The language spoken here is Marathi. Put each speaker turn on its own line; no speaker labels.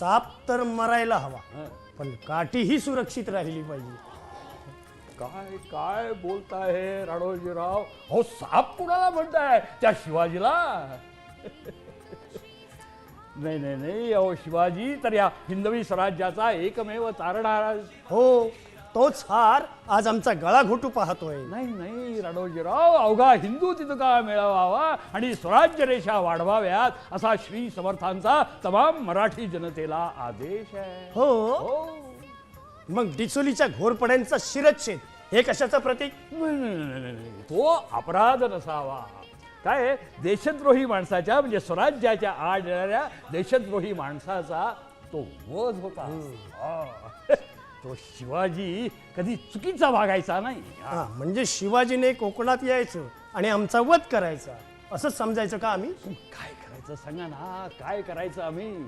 साप तर मरायला हवा.
हं.
पण काठीही सुरक्षित राहिली पाहिजे.
काय काय बोलताय राणोजीराव? हो साप कुणाला म्हणताय? त्या शिवाजीला? नाही नाही नाही अहो शिवाजी तर या हिंदवी स्वराज्याचा एकमेव तारणारा
हो. तोच हार आज आमचा गळा घोटू पाहतोय.
नाही नाही राणोजीराव अवघा हिंदू तितका मिळवावा आणि स्वराज्य रेषा वाढवाव्यात असा श्री समर्थांचा तमाम मराठी जनतेला आदेश आहे.
हो.
हो.
मग डिचोलीच्या घोरपड्यांचा शिरच्छेद हे कशाचं प्रतीक?
नाही, नाही, नाही, नाही, नाही. तो अपराध नसावा. काय? आहे? देशद्रोही माणसाच्या म्हणजे स्वराज्याच्या आड येणाऱ्या देशद्रोही माणसाचा तो वध होता. हा. तो शिवाजी कधी चुकीचा वागायचा नाही. हा.
हा म्हणजे शिवाजीने कोकणात यायचं आणि आमचा वध करायचा. असंच समजायचं का आम्ही?
काय करायचं सांगा ना काय करायचं आम्ही?